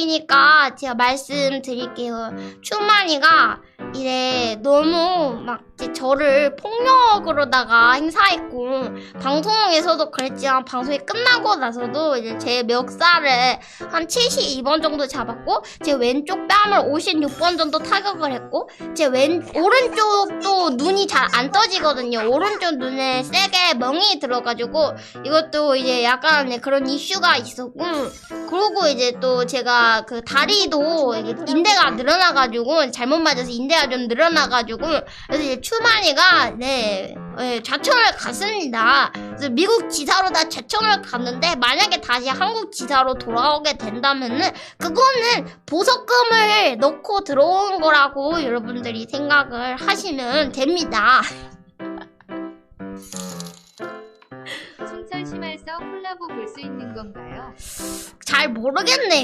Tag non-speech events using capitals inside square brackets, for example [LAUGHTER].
말씀드리니까 제가 말씀드릴게요. 추만이가 이래 너무 막 저를 폭력으로다가 행사했고 방송에서도 그랬지만 방송이 끝나고 나서도 이제 제 멱살을 한 72번 정도 잡았고 제 왼쪽 뺨을 56번 정도 타격을 했고 제 왼 오른쪽도 눈이 잘 안 떠지거든요. 오른쪽 눈에 세게 멍이 들어가지고 이것도 이제 약간 네, 그런 이슈가 있었고 그리고 이제 또 제가 그 다리도 인대가 늘어나가지고 잘못 맞아서 인대가 좀 늘어나가지고 그래서 이제 추만이가 네 예, 좌천을 갔습니다. 그래서 미국 지사로 다 좌천을 갔는데 만약에 다시 한국 지사로 돌아오게 된다면은 그거는 보석금을 넣고 들어온 거라고 여러분들이 생각을 하시면 됩니다. [LAUGHS] 춘철 심할서 콜라보 볼 수 있는 건가요? 잘 모르겠네요.